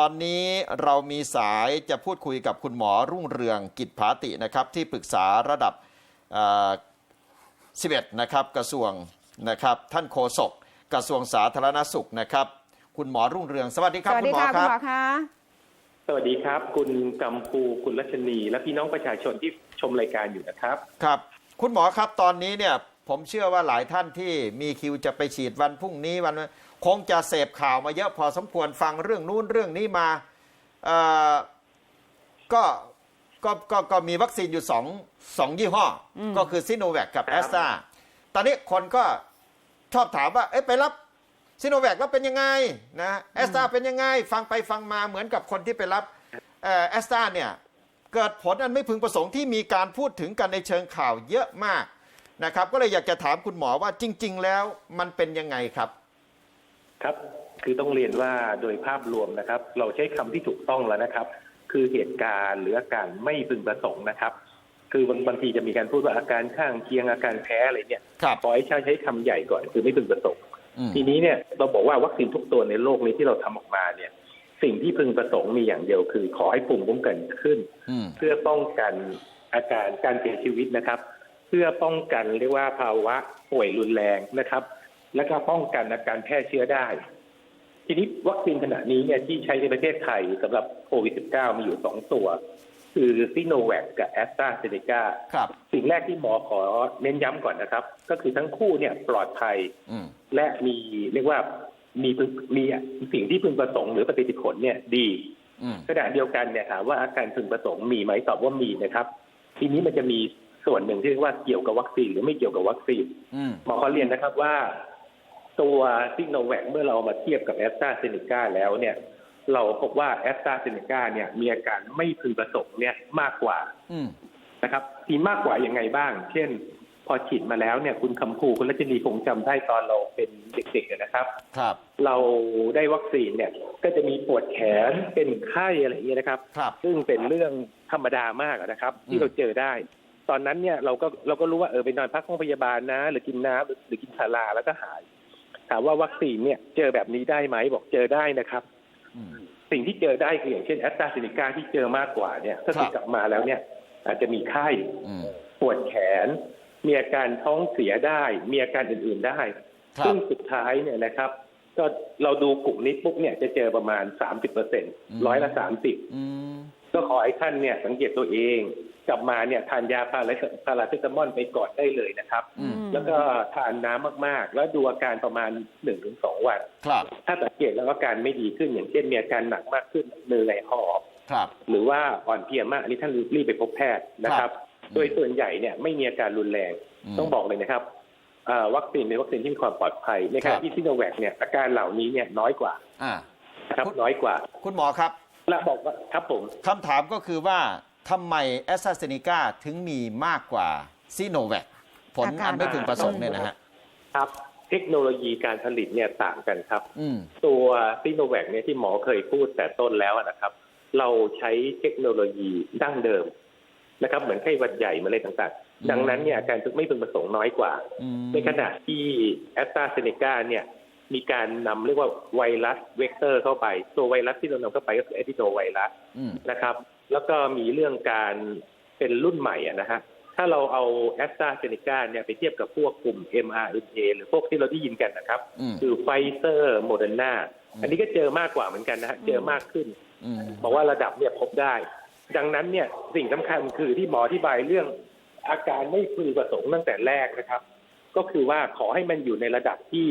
ตอนนี้เรามีสายจะพูดคุยกับคุณหมอรุ่งเรืองกิจผาตินะครับ ที่ปรึกษาระดับเอ่อ11 นะครับกระทรวงนะครับ ท่านโฆษกกระทรวงสาธารณสุขนะครับ คุณหมอรุ่งเรืองสวัสดีคสรับวัสคุดีณหมอค่ะคคุณรับ หมอคะสวัสดีครับ คุณกัมพูคุณรัชนี และพี่น้องประชาชนที่ชมรายการอยู่นะครับ ครับ คุณหมอครับตอนนี้เนี่ยผมเชื่อว่าหลายท่านที่มีคิวจะไปฉีดวันพรุ่งนี้วัน คงจะเสพข่าวมาเยอะพอสมควรฟังเรื่องนู้นเรื่องนี้มาเอ่อก็ก็ก็ก็มีวัคซีนอยู่สองสองยี่ห้ออมก็คือซิโนแวคกับครัแอบสตราตอนนี้คนก็ชอบถามว่า เอ๊ะไปรับซิโนแวคแล้วเป็นยังไงนะแอสตราเป็นยังไง ฟังไปฟังมาเหมือนกับคนที่ไปรับเอ่อแอสตราเนี่ย เกิดผลอันไม่พึงประสงค์ที่มีการพูดถึงกันในเชิงข่าวเยอะมากนะครับ ก็เลยอยากจะถามคุณหมอว่าจริง ๆ แล้วมันเป็นยังไงครับ ครับ คือต้องเรียนว่าโดยภาพรวมนะครับ เราใช้คำที่ถูกต้องแล้วนะครับ คือเหตุการณ์หรืออาการไม่พึงประสงค์นะครับ คือบางบางทีจะมีการพูดว่าอาการข้างเคียงอาการแพ้อะไรเนี่ยครับขอให้ใช้ใช้คำใหญ่ก่อนคือไม่พึงประสงค์อืมทีนี้เนี่ยเราบอกว่าวัคซีนทุกตัวในโลกนี้ที่เราทำออกมาเนี่ยสิ่งที่พึงประสงค์มีอย่างเดียวคือ ขอให้ภูมิคุ้มกันขึ้นอืมเพื่อป้องกันอาการการเสียชีวิตนะครับ เพื่อป้องกันเรียกว่าภาวะป่วยรุนแรงนะครับ และก็ป้องกันอาการแพร่เชื้อได้ ทีนี้วัคซีนขณะนี้เนี่ยที่ใช้ในประเทศไทยสำหรับโควิด -19 มีอยู่สองตัว คือซิโนแวคกับแอสตราเซเนกาครับสิ่งแรกที่หมอขอเน้นย้ำก่อนนะครับ ก็คือทั้งคู่เนี่ยปลอดภัยอืมและมีเรียกว่ามีพึงมีสิ่งที่พึงประสงค์หรือปฏิผลเนี่ยดีอืมขณะเดียวกันเนี่ยถามว่าอาการพึงประสงค์มีไหมตอบว่ามีนะครับ ทีนี้มันจะมีส่วนหนึ่งที่เรียกว่าเกี่ยวกับวัคซีนหรือไม่เกี่ยวกับวัคซีนอืมหมอขอเรียนนะครับว่า ตัวซิโนแวคเมื่อเราเอามาเทียบกับแอสตราเซเนกาแล้วเนี่ยเราพบว่าแอสตราเซเนกาเนี่ยมีอาการไม่พึงประสงค์เนี่ยมากกว่าอืมนะครับมีมากกว่ายังไงบ้าง เช่น พอฉีดมาแล้วเนี่ยคุณคำภูคุณรัชนีคงจำได้ตอนเราเป็นเด็กๆนะครับ ครับ เราได้วัคซีนเนี่ย ก็จะมีปวดแขนเป็นไข้อะไรอย่างเงี้ยนะครับครับ ซึ่งเป็นเรื่องธรรมดามากอะนะครับ ที่อืมเราเจอได้ ตอนนั้นเนี่ยเราก็เราก็รู้ว่าเออไปนอนพักห้องพยาบาลนะ หรือกินน้ำหรือหรือกินพาราแล้วก็หาย ถามว่าวัคซีนเนี่ยเจอแบบนี้ได้ไหมบอกเจอได้นะครับอืมสิ่งที่เจอได้คืออย่างเช่นแอสตราเซเนกาที่เจอมากกว่าเนี่ยถ้าครับติดกลับมาแล้วเนี่ย อาจจะมีไข้อืมปวดแขน มีอาการท้องเสียได้ มีอาการอื่นๆได้ครับซึ่งสุดท้ายเนี่ยนะครับ ก็เราดูกลุ่มนี้ปุ๊บเนี่ยจะเจอประมาณ30เปอร์เซ็นร้อยละ30อืม ก็ขอให้ท่านเนี่ยสังเกตตัวเองกลับมาเนี่ยทานยาพาราพาราเซตามอลไปก่อนได้เลยนะครับอืมแล้วก็ทานน้ำมากๆ แล้วดูอาการประมาณ1-2วันครับถ้าสังเกตแล้วอาการไม่ดีขึ้นอย่างเช่นมีอาการหนักมากขึ้นเหนื่อยหอบครับหรือว่าอ่อนเพลียมาก อันนี้ท่านรีบไปพบแพทย์นะครับ โดยส่วนใหญ่เนี่ยไม่มีอาการรุนแรงมต้องบอกเลยนะครับเอ่อวัคซีนเป็นวัคซีนที่มีความปลอดภัยในขครัณะบที่ซิโนแวคเนี่ยอาการเหล่านี้เนี่ยน้อยกว่าอ่านะครับคุณน้อยกว่า คุณหมอครับ และบอกว่าครับผมคำถามก็คือว่าทำไมแอสตราเซเนกาถึงมีมากกว่าซีโนแวคผลอันไม่พึงประสงค์เนี่ยนะฮะครับเทคโนโลยีการผลิตเนี่ยต่างกันครับอืมตัวซิโนแวคเนี่ยที่หมอเคยพูดแต่ต้นแล้วนะครับ เราใช้เทคโนโลยีดั้งเดิมนะครับ เหมือนไข้หวัดใหญ่เหมือนอะไรต่างอืมๆดังนั้นเนี่ยอาการไม่พึงประสงค์น้อยกว่าอืมในขณะที่แอสตราเซเนกาเนี่ย มีการนำเรียกว่าไวรัสเวกเตอร์เข้าไป ตัวไวรัสที่เรานำเข้าไปก็คือแอดิโนไวรัสอืมนะครับ แล้วก็มีเรื่องการเป็นรุ่นใหม่อะนะฮะถ้าเราเอาแอสตราเซเนกาเนี่ยไปเทียบกับพวกกลุ่ม mRNA หรือพวกที่เราได้ยินกันนะครับอืมคือไฟเซอร์โมเดอร์นาอืมอันนี้ก็เจอมากกว่าเหมือนกันนะฮะเจอมากขึ้นอืมบอกว่าระดับเนี่ยพบได้ ดังนั้นเนี่ยสิ่งสำคัญคือที่หมออธิบายเรื่องอาการไม่พึงประสงค์ตั้งแต่แรกนะครับ ก็คือว่าขอให้มันอยู่ในระดับที่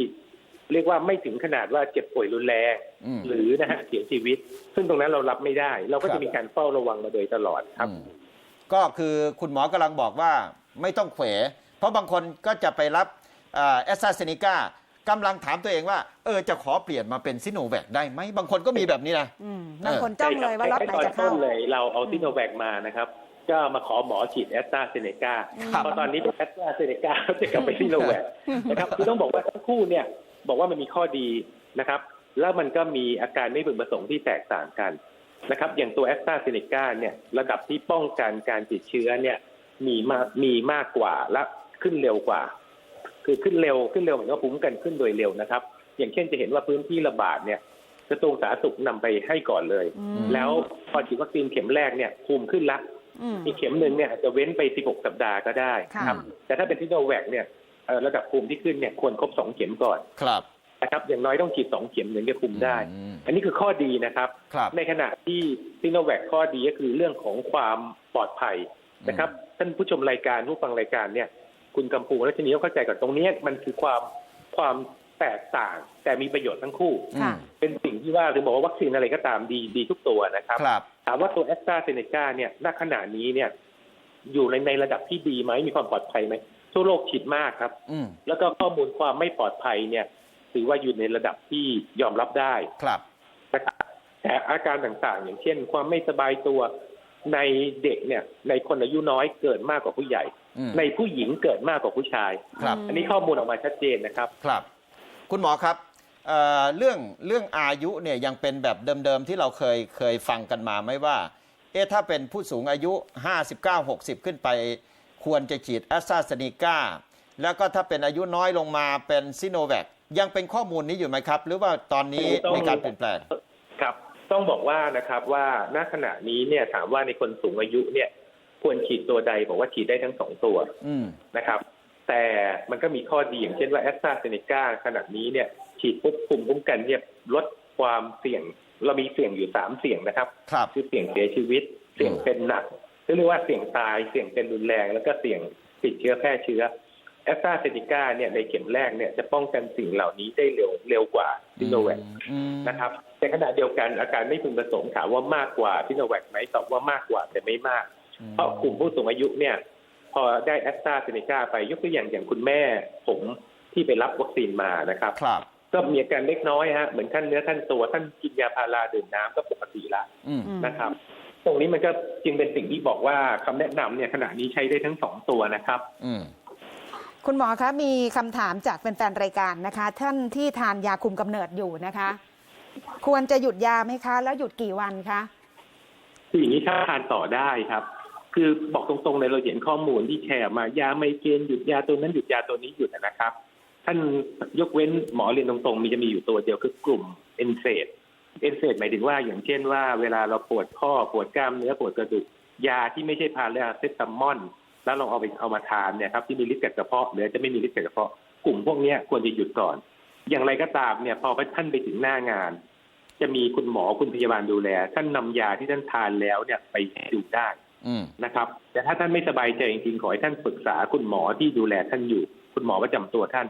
เรียกว่าไม่ถึงขนาดว่าเจ็บป่วยรุนแรงอืมหรือนะฮะเสียชีวิต ซึ่งตรงนั้นเรารับไม่ได้ เราก็ครัจะบมีการเฝ้าระวังมาโดยตลอดครับอืมก็คือคุณหมอกำลังบอกว่าไม่ต้องเขวเพราะบางคนก็จะไปรับแอสตราเซเนกากำลังถามตัวเองว่า เออจะขอเปลี่ยนมาเป็นซิโนแวคได้ไหมบางคนก็มีแบบนี้นะอืมบางคนจ้องเลยว่าล็อตไหนจะตเข้าอนต้นเลยเราเอาซิโนแวคมานะครับก็มาขอหมอฉีดแอสตราเซเนกาครับเพราะตอนนี้เป็นแอสตราเซเนกาจะกลับไปซิโนแวคนะครับคือต้องบอกว่าทั้งคู่เนี่ย บอกว่ามันมีข้อดีนะครับ แล้วมันก็มีอาการไม่พึงประสงค์ที่แตกต่างกันนะครับ อย่างตัวแอสตราเซเนกาเนี่ยระดับที่ป้องกันการติดเชื้อเนี่ยมีมากมีมากกว่าและขึ้นเร็วกว่า คือขึ้นเร็วขึ้นเร็วเหมือนว่าภูมิคุ้มกันขึ้นโดยเร็วนะครับ อย่างเช่นจะเห็นว่าพื้นที่ระบาดเนี่ยกระทรวงสาธารณสุขนำไปให้ก่อนเลยอืมแล้วพอฉีดวัคซีนเข็มแรกเนี่ยภูมิขึ้นละอืมอีกเข็มหนึ่งเนี่ยอาจจะเว้นไป 16 สัปดาห์ก็ได้ค่ะครับ แต่ถ้าเป็นซิโนแวคเนี่ยเอ่อ ระดับภูมิที่ขึ้นเนี่ยควรครบ2เข็มก่อนครับนะครับอย่างน้อยต้องฉีด2เข็มถึงจะคุมได้อืมอันนี้คือข้อดีนะครับครับในขณะที่ซิโนแวคข้อดีก็คือเรื่องของความปลอดภัยนะครับ ท่านผู้ชมรายการผู้ฟังรายการเนี่ย คุณกำพูและชนีก็เข้าใจกับตรงเนี้ยมันคือความความแตกต่าง แต่มีประโยชน์ทั้งคู่ค่ะเป็นสิ่งที่ว่าถึงบอกว่าวัคซีนอะไรก็ตามดีดีทุกตัวนะครับครับถามว่าตัวแอสตราเซเนกาเนี่ยณขณะนี้เนี่ย อยู่ในในระดับที่ดีไหมมีความปลอดภัยไหม ทั่วโลกฉีดมากครับอืมแล้วก็ข้อมูลความไม่ปลอดภัยเนี่ย ถือว่าอยู่ในระดับที่ยอมรับได้ครับนะครับแต่อาการต่างๆ อย่างเช่น ความไม่สบายตัวในเด็กเนี่ย ในคนอายุน้อยเกิดมากกว่าผู้ใหญ่อืมในผู้หญิงเกิดมากกว่าผู้ชายครับ อันนี้ข้อมูลออกมาชัดเจนนะครับ ครับ คุณหมอครับเอ่อเรื่องเรื่องอายุเนี่ยยังเป็นแบบเดิมๆที่เราเคยเคยฟังกันมาไหมว่า เอ๊ะถ้าเป็นผู้สูงอายุ 59-60 ขึ้นไป ควรจะฉีดแอสตราเซเนกาแล้วก็ถ้าเป็นอายุน้อยลงมาเป็นซิโนแวคยังเป็นข้อมูลนี้อยู่ไหมครับ หรือว่าตอนนี้ต้องมีการเปลี่ยนแปลงครับ ต้องบอกว่านะครับว่าณขณะนี้เนี่ยถามว่าในคนสูงอายุเนี่ย ควรฉีดตัวใดบอกว่าฉีดได้ทั้งสองตัวอืมนะครับ แต่มันก็มีข้อดีอย่างเช่นว่าแอสตราเซเนกาขณะนี้เนี่ย ฉีดปุ๊บภูมิคุ้มกันเนี่ยลดความเสี่ยง เรามีเสี่ยงอยู่สามเสี่ยงนะครับครับคือเสี่ยงเสียชีวิต เสี่ยงเป็นหนัก เรียกว่าเสี่ยงตายเสี่ยงเป็นรุนแรง แล้วก็เสี่ยงติดเชื้อแพร่เชื้อแอสตราเซเนกาเนี่ยในเข็มแรกเนี่ยจะป้องกันสิ่งเหล่านี้ได้เร็วเร็วกว่าซิโนแวคอืมนะครับแต่ขณะเดียวกันอาการไม่พึงประสงค์ถามว่ามากกว่าซิโนแวคไหมตอบว่ามากกว่าแต่ไม่มาก เพราะกลุ่มผู้สูงอายุเนี่ย พอได้แอสตราเซเนกาไปยกตัวอย่างอย่างคุณแม่ ผมที่ไปรับวัคซีนมานะครับครับก็มีอาการเล็กน้อยฮะเหมือนขั้นเนื้อขั้นตัวท่านกินยาพาราดื่มน้ำก็ปกติละอืมอืมนะครับ ตรงนี้มันก็จึงเป็นสิ่งที่บอกว่าคำแนะนำเนี่ยขณะนี้ใช้ได้ทั้งสองตัวนะครับ อืมคุณหมอคะมีคำถามจากแฟนๆรายการนะคะ ท่านที่ทานยาคุมกำเนิดอยู่นะคะ ควรจะหยุดยาไหมคะ แล้วหยุดกี่วันคะคืออย่างนี้ถ้าทานต่อได้ครับ คือบอกตรงๆเลยเราเห็นข้อมูลที่แชร์ออกมายาไมเกรนหยุดยาตัวนั้นหยุดยาตัวนี้หยุดนะครับ ท่านยกเว้นหมอเรียนตรงๆ มีจะมีอยู่ตัวเดียวคือกลุ่มเอนเซด เอนเซดหมายถึงว่าอย่างเช่นว่าเวลาเราปวดข้อปวดกล้ามเนื้อปวดกระดูกยาที่ไม่ใช่พาราเซตามอลแล้วเราเอาไปเอามาทานเนี่ยครับที่มีฤทธิ์กับกระเพาะหรือจะไม่มีฤทธิ์กับกระเพาะกลุ่มพวกเนี้ยควรจะหยุดก่อน อย่างไรก็ตามเนี่ยพอท่านไปถึงหน้างาน จะมีคุณหมอคุณพยาบาลดูแล ท่านนำยาที่ท่านทานแล้วเนี่ยไปดูได้อืมนะครับ แต่ถ้าท่านไม่สบายใจจริงๆขอให้ท่านปรึกษาคุณหมอที่ดูแลท่านอยู่ คุณหมอประจำตัวท่าน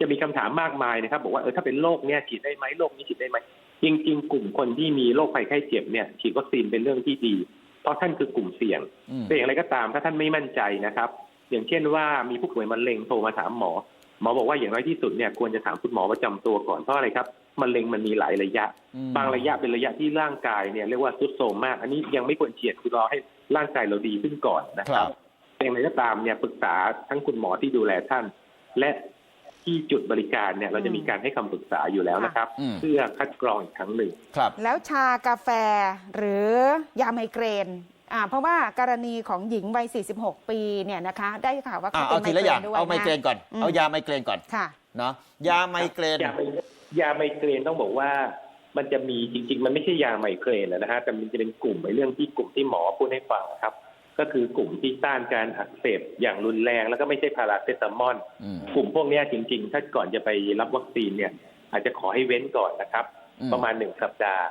จะมีคำถามมากมายนะครับ บอกว่าเออถ้าเป็นโรคเนี่ยฉีดได้ไหมโรคนี้ฉีดได้ไหม จริง ๆ กลุ่มคนที่มีโรคภัยไข้เจ็บเนี่ยฉีดวัคซีนเป็นเรื่องที่ดี เพราะท่านคือกลุ่มเสี่ยงอืมแต่อย่างไรก็ตามถ้าท่านไม่มั่นใจนะครับ อย่างเช่นว่ามีผู้ป่วยมะเร็งโทรมาถามหมอ หมอบอกว่าอย่างน้อยที่สุดเนี่ยควรจะถามคุณหมอประจำตัวก่อนเพราะอะไรครับมะเร็งมันมีหลายระยะอืมบางระยะเป็นระยะที่ร่างกายเนี่ยเรียกว่าซุดโทรมมาก อันนี้ยังไม่ควรเฉียดคือรอให้ร่างกายเราดีขึ้นก่อนนะคครัรับบอย่างไรก็ตามเนี่ยปรึกษาทั้งคุณหมอที่ดูแลท่าน และ ที่จุดบริการเนี่ยเราจะมีการให้คำปรึกษาอยู่แล้วนะครับ อืม เพื่อคัดกรองอีกครั้งหนึ่ง ครับ แล้วชากาแฟหรือยาไมเกรนอ่าเพราะว่ากรณีของหญิงวัย 46 ปีเนี่ยนะคะ ได้ข่าวว่าอะเขาเป็เอานไมทีเกละรอย่าง นด้วยเอาไมเกรนนะก่อนอืมเอายาไมเกรนก่อน ค่ะ เนาะ ยาไมเกรน ยาไมยาไมเกรนต้องบอกว่ามันจะมีจริง ๆ มันไม่ใช่ยาไมเกรนนะฮะแต่มันจะเป็นกลุ่มในเรื่องที่กลุ่มที่หมอพูดให้ฟังครับ ก็คือกลุ่มที่ต้านการอักเสบอย่างรุนแรง แล้วก็ไม่ใช่พาราเซตามอลอืมกลุ่มพวกเนี้ยจริง ๆ ถ้าก่อนจะไปรับวัคซีนเนี่ย อาจจะขอให้เว้นก่อนนะครับอืมประมาณหนึ่งสัปดาห์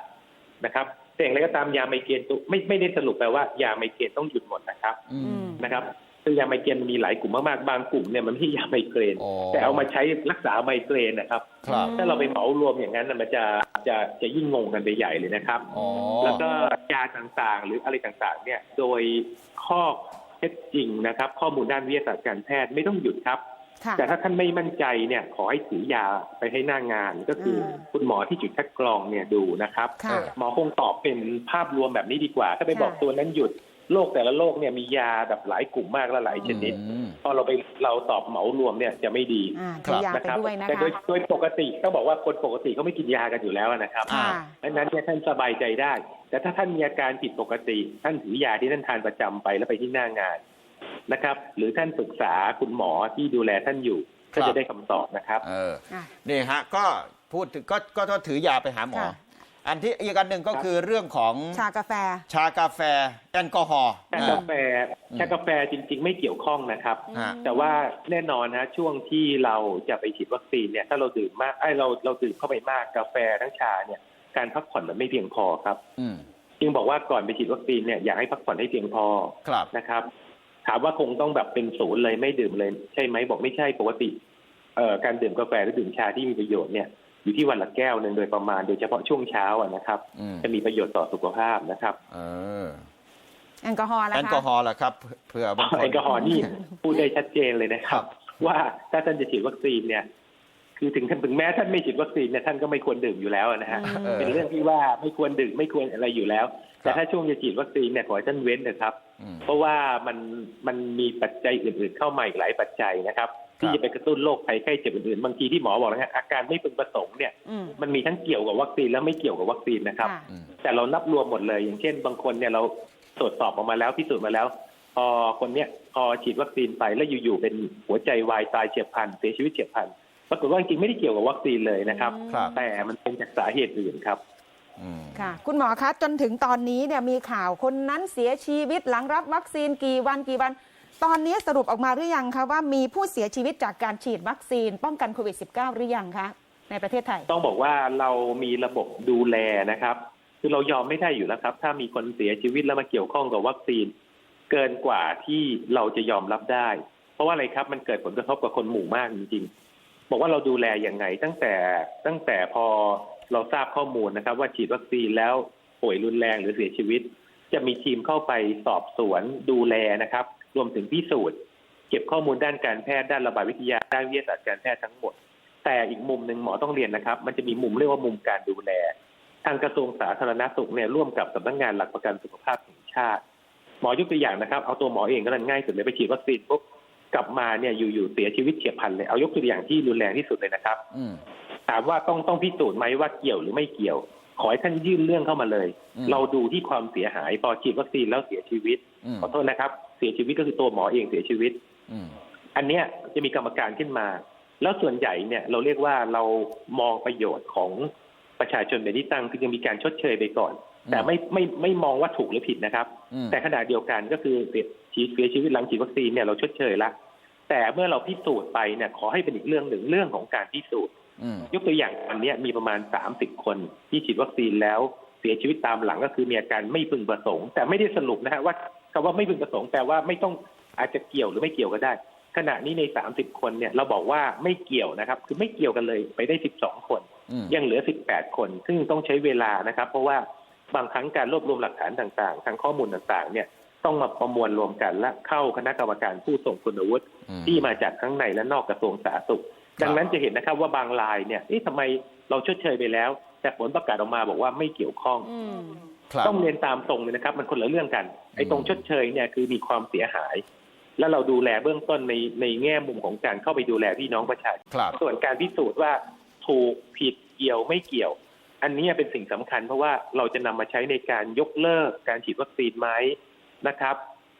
นะครับแต่อย่างไรก็ตามยาไมเกรนตัวไม่ไม่ได้สรุปแปลว่ายาไมเกรนต้องหยุดหมดนะครับอือืมมนะครับ คือยาไมเกรนมีหลายกลุ่มมากๆ บางกลุ่มเนี่ยมันไม่ใช่ยาไมเกรนโอ้แต่เอามาใช้รักษาไมเกรนนะครับครับถ้าเราไปเหมารวมอย่างนั้นน่ะมันจะจะจะยิ่งงงกันไปใหญ่เลยนะครับอ๋อแล้วก็ยาต่างๆ หรืออะไรต่างๆ เนี่ยโดยข้อเท็จจริงนะครับ ข้อมูลด้านวิทยาศาสตร์การแพทย์ไม่ต้องหยุดครับค่ะแต่ถ้าท่านไม่มั่นใจเนี่ยขอให้ถือยาไปให้หน้างาน ก็คืออมคุณหมอที่จุดคัดกรองเนี่ยดูนะครับค่ะหมอคงตอบเป็นภาพรวมแบบนี้ดีกว่า ถ้าไปบอกค่ะตัวนั้นหยุด โรคแต่ละโรคเนี่ยมียาแบบหลายกลุ่มมากและหลายชนิดอืมพอเราไปเราตอบเหมารวมเนี่ยจะไม่ดีอ่าครัถืบอยานะไปครับด้วยนะแต่คะโดยโดยปกติต้องบอกว่าคนปกติเขาไม่กินยากันอยู่แล้วนะครับค่ะดังนั้นเนี่ยท่านสบายใจได้ แต่ถ้าท่านมีอาการผิดปกติ ท่านถือยาที่ท่านทานประจำไปแล้วไปที่หน้างานนะครับ หรือท่านปรึกษาคุณหมอที่ดูแลท่านอยู่ก็ครัจะบได้คำตอบนะครับ เอออะนี่ฮะก็พูดถึงก็ก็ต้องถือยาไปหาหมอค่ะ อันที่อีกอันหนึ่งก็ครับคือเรื่องของชากาแฟ ชากาแฟแอลกอฮอล์ ชากาแฟชากาแฟจริง ๆ ไม่เกี่ยวข้องนะครับ ฮะ แต่ว่าแน่นอนนะช่วงที่เราจะไปฉีดวัคซีนเนี่ยถ้าเราดื่มมากไอ้ยเราเราดื่มเข้าไปมากกาแฟทั้งชาเนี่ยการพักผ่อนมันไม่เพียงพอครับ อืมจึงบอกว่าก่อนไปฉีดวัคซีนเนี่ยอยากให้พักผ่อนให้เพียงพอครับ นะครับ ถามว่าคงต้องแบบเป็นศูนย์เลยไม่ดื่มเลย ใช่ไหมบอกไม่ใช่ปกติเอ่อการดื่มกาแฟหรือดื่มชาที่มีประโยชน์เนี่ย อยู่ที่วันละแก้วหนึ่งโดยประมาณโดยเฉพาะช่วงเช้าอะนะครับอืมจะมีประโยชน์ต่อสุขภาพนะครับเออแอลกอฮอล์ละแอลคะกอฮอล์ล่ะครับเผื่อบางคนแอลกอฮอล์นี่พูดได้ชัดเจนเลยนะคครัรับบว่าถ้าท่านจะฉีดวัคซีนเนี่ย คือถึงถึงแม้ท่านไม่ฉีดวัคซีนเนี่ยท่านก็ไม่ควรดื่มอยู่แล้วนะฮะอืมเออเป็นเรื่องที่ว่าไม่ควรดื่มไม่ควรอะไรอยู่แล้ว แต่ถ้าช่วงจะฉีดวัคซีนเนี่ยขอให้ท่านเว้นนะครับอืมเพราะว่ามันมันมีปัจจัยอื่น ๆ เข้ามาอีกหลายปัจจัยนะครับ ที่จะไปกระตุ้นโรคภัยไข้เจ็บอื่นๆบางทีที่หมอบอกนะฮะอาการไม่พึงประสงค์เนี่ยอืมมันมีทั้งเกี่ยวกับวัคซีนและไม่เกี่ยวกับวัคซีนนะครับค่ะอืมแต่เรานับรวมหมดเลย อย่างเช่น บางคนเนี่ยเราตรวจสอบออกมาแล้วพิสูจน์มาแล้วพอคนเนี้ยพอฉีดวัคซีนไปแล้วอยู่ๆเป็นหัวใจวายตายเฉียบพลันเสียชีวิตเฉียบพลันปรากฏว่าจริงๆไม่ได้เกี่ยวกับวัคซีนเลยนะครับครับ แต่มันเป็นจากสาเหตุอื่นครับอืมค่ะ คุณหมอคะจนถึงตอนนี้เนี่ยมีข่าวคนนั้นเสียชีวิตหลังรับวัคซีนกี่วันกี่วัน ตอนนี้สรุปออกมาหรือยังคะว่ามีผู้เสียชีวิตจากการฉีดวัคซีน ป้องกันโควิด -19 หรือยังคะในประเทศไทย ต้องบอกว่าเรามีระบบดูแลนะครับ คือเรายอมไม่ได้อยู่แล้วครับ ถ้ามีคนเสียชีวิตแล้วมาเกี่ยวข้องกับวัคซีน เกินกว่าที่เราจะยอมรับได้ เพราะว่าอะไรครับมันเกิดผลกระทบกับคนหมู่มากจริงๆ บอกว่าเราดูแลอย่างไง ตั้งแต่ตั้งแต่พอเราทราบข้อมูลนะครับ ว่าฉีดวัคซีนแล้วป่วยรุนแรงหรือเสียชีวิต จะมีทีมเข้าไปสอบสวนดูแลนะครับ รวมถึงพิสูจน์ เก็บข้อมูลด้านการแพทย์ด้านระบาดวิทยาด้านวิทยาศาสตร์การแพทย์ทั้งหมด แต่อีกมุมหนึ่งหมอต้องเรียนนะครับ มันจะมีมุมเรียกว่ามุมการดูแล ทางกระทรวงสาธารณสุขเนี่ยร่วมกับสำนักงานหลักประกันสุขภาพแห่งชาติ หมอยกตัวอย่างนะครับเอาตัวหมอเองก็นั่นง่ายสุดเลยไปฉีดวัคซีนปุ๊บกลับมาเนี่ยอยู่ๆเสียชีวิตเฉียบพลันเลยเอายกตัวอย่างที่รุนแรงที่สุดเลยนะครับอืมถามว่าต้องต้องพิสูจน์ไหมว่าเกี่ยวหรือไม่เกี่ยว ขอให้ท่านยื่นเรื่องเข้ามาเลยอืมเราดูที่ความเสียหายพอฉีดวัคซีนแล้วเสียชีวิตอืมขอโทษนะครับ เสียชีวิตก็คือตัวหมอเองเสียชีวิตอืมอันเนี้ยจะมีกรรมการขึ้นมา แล้วส่วนใหญ่เนี่ยเราเรียกว่าเรามองประโยชน์ของประชาชนเป็นที่ตั้งคือยังมีการชดเชยไปก่อน แต่ไม่ไม่ไม่มองว่าถูกหรือผิดนะครับอืมแต่ขณะเดียวกันก็คือเสียชีวิตเสียชีวิตหลังฉีดวัคซีนเนี่ยเราชดเชยละแต่เมื่อเราพิสูจน์ไปเนี่ยขอให้เป็นอีกเรื่องหนึ่งเรื่องของการพิสูจน์อืม ยกตัวอย่างอันเนี้ยมีประมาณ30คนที่ฉีดวัคซีนแล้วเสียชีวิตตามหลังก็คือมีอาการไม่พึงประสงค์ แต่ไม่ได้สรุปนะฮะว่าคำว่าไม่พึงประสงค์แปลว่าไม่ต้องอาจจะเกี่ยวหรือไม่เกี่ยวก็ได้ ขณะนี้ใน30คนเนี่ยเราบอกว่าไม่เกี่ยวนะครับ คือไม่เกี่ยวกันเลยไปได้12คนอืมยังเหลือ18คน ซึ่งต้องใช้เวลานะครับ เพราะว่าบางครั้งการรวบรวมหลักฐานต่างๆ ทางข้อมูลต่างๆ เนี่ยต้องมาประมวลรวมกันและเข้าคณะกรรมการผู้ทรงคุณวุฒิอืมที่มาจากทั้งในและนอกกระทรวงสาธารณสุข ดังนั้นจะเห็นนะครับว่าบางรายเนี่ยเอ๊ะทำไมเราชดเชยไปแล้ว แต่ผลประกาศออกมาบอกว่าไม่เกี่ยวข้องอืมครับต้องเรียนตามตรงเลยนะครับ มันคนละเรื่องกันไอ้ตรงอืมชดเชยเนี่ยคือมีความเสียหาย แล้วเราดูแลเบื้องต้นในในแง่มุมของการเข้าไปดูแลพี่น้องประชาชนครับส่วนการพิสูจน์ว่าถูกผิดเกี่ยวไม่เกี่ยว อันนี้เป็นสิ่งสำคัญ เพราะว่าเราจะนำมาใช้ในการยกเลิกการฉีดวัคซีนไหมนะครับ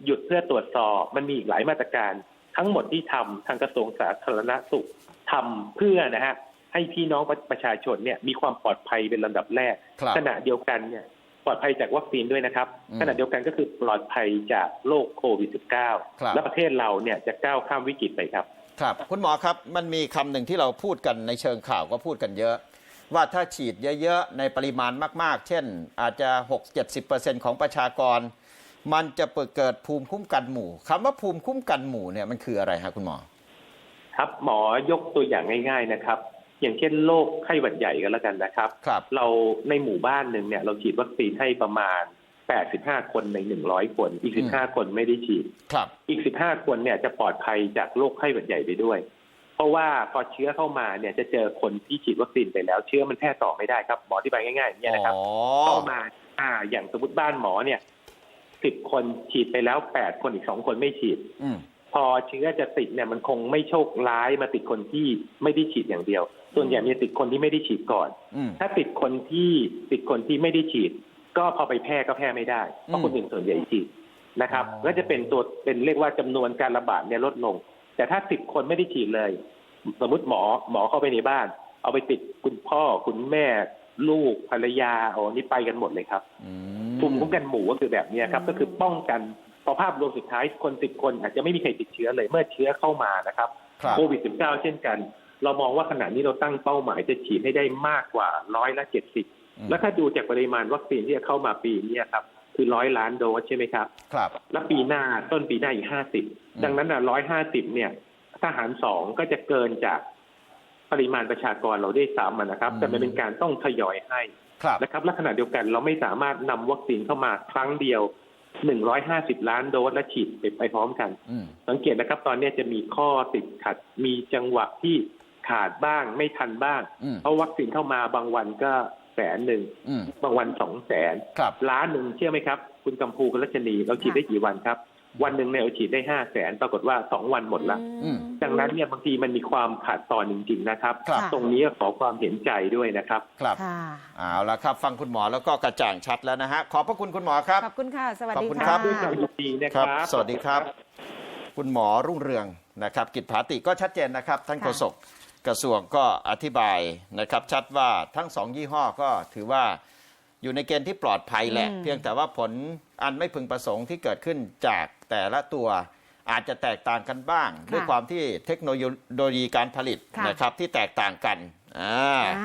หยุดเพื่อตรวจสอบมันมีอีกหลายมาตรการทั้งหมดที่ทำทางกระทรวงสาธารณสุข ทำเพื่อนะฮะให้พี่น้องประชาชนเนี่ยมีความปลอดภัยเป็นลำดับแรกครับขณะเดียวกันเนี่ยปลอดภัยจากวัคซีนด้วยนะครับอืมขณะเดียวกันก็คือปลอดภัยจากโรคโควิด -19 ครับและประเทศเราเนี่ยจะก้าวข้ามวิกฤตไปครับ ครับ คุณหมอครับมันมีคำหนึ่งที่เราพูดกันในเชิงข่าวก็พูดกันเยอะ ว่าถ้าฉีดเยอะๆ ในปริมาณมากๆ เช่น อาจจะ 6-70%ของประชากร มันจะเกิดภูมิคุ้มกันหมู่คำว่าภูมิคุ้มกันหมู่เนี่ยมันคืออะไรฮะคุณหมอ ครับหมอยกตัวอย่างง่าย ๆนะครับ อย่างเช่นโรคไข้หวัดใหญ่ก็แล้วกันนะครับครับเราในหมู่บ้านหนึ่งเนี่ยเราฉีดวัคซีนให้ประมาณ 85 คนใน 100 คน อีก 15 คนไม่ได้ฉีดครับอีก 15 คนเนี่ยจะปลอดภัยจากโรคไข้หวัดใหญ่ไปด้วย เพราะว่าพอเชื้อเข้ามาเนี่ยจะเจอคนที่ฉีดวัคซีนไปแล้ว เชื้อมันแพร่ต่อไม่ได้ครับหมออธิบายง่ายๆอย่างนี้ยนะครับอ๋อเข้ามาอ่า อย่างสมมติบ้านหมอเนี่ยสิบคนฉีดไปแล้วแปดคนอีกสองคนไม่ฉีดอืม พอเชื้อจะติดเนี่ยมันคงไม่โชคร้ายมาติดคนที่ไม่ได้ฉีดอย่างเดียว ส่วนใหญ่มันจะติดคนที่ไม่ได้ฉีดก่อนอืมถ้าติดคนที่ติดคนที่ไม่ได้ฉีด ก็พอไปแพร่ก็แพร่ไม่ได้เพราะคนอื่นส่วนใหญ่ฉีดนะครับอ๋อก็จะเป็นตัวเป็นเรียกว่าจำนวนการระบาดเนี่ยลดลง แต่ถ้าสิบคนไม่ได้ฉีดเลย สมมติหมอหมอเข้าไปในบ้าน เอาไปติดคุณพ่อคุณแม่ลูกภรรยาโอ้นี่ไปกันหมดเลยครับอืภูมิคุ้มกันหมู่ก็คือแบบเนี้ยครับอืมก็คือป้องกัน พอภาพรวมสุดท้ายคนติดคนอาจจะไม่มีใครติดเชื้อเลยเมื่อเชื้อเข้ามานะครับครับโควิด -19 เช่นกัน เรามองว่าขณะนี้เราตั้งเป้าหมายจะฉีดให้ได้มากกว่าร้อยละเจ็ดสิบอืมแล้วถ้าดูจากปริมาณวัคซีนที่จะเข้ามาปีนี้ครับคือร้อยล้านโดสใช่ไหมครับ ครับ แล้วปีหน้าต้นปีหน้าอีกห้าสิบอืมดังนั้นอะร้อยห้าสิบเนี่ยทหารสองก็จะเกินจากปริมาณประชากรเราได้ซ้ำอะนะครับ แต่มันเป็นการต้องทยอยให้ครับนะครับและขณะเดียวกันเราไม่สามารถนำวัคซีนเข้ามาครั้งเดียว 150ล้านโดสและฉีดไปไปพร้อมกันอืมสังเกตนะครับ ตอนนี้จะมีข้อติดขัดมีจังหวะที่ขาดบ้างไม่ทันบ้างอืมเพราะวัคซีนเข้ามาบางวันก็แสนหนึ่งอืมบางวันสองแสนครับล้านหนึ่งเชื่อไหมครับ คุณกัมพูคุณรัชนีเราฉีดได้กี่วันครับ วันหนึ่งเนี่ยเราฉีดได้ห้าแสนปรากฏว่าสองวันหมดละอืมดังนั้นเนี่ยบางทีมันมีความขาดตอนจริงๆนะครับครับตรงนี้ขอความเห็นใจด้วยนะครับ ครับค่ะเอาละครับ ฟังคุณหมอแล้วก็กระจ่างชัดแล้วนะฮะขอบพระคุณคุณหมอครับขอบคุณค่ะ สวัสขอบดีคุณค่ะครับด้วยความยินดีนะคครัรับ สวัสดีครับ คุณหมอรุ่งเรืองนะครับ กิจผาติก็ชัดเจนนะครับ ท่านค่ะโฆษกกระทรวงก็อธิบายนะครับ ชัดว่าทั้งสองยี่ห้อก็ถือว่า อยู่ในเกณฑ์ที่ปลอดภัยแหละอืมเพียงแต่ว่าผลอันไม่พึงประสงค์ที่เกิดขึ้นจากแต่ละตัวอาจจะแตกต่างกันบ้าง ด้วยความที่เทคโนโลยีการผลิตค่ะนะครับที่แตกต่างกันอ่าอะ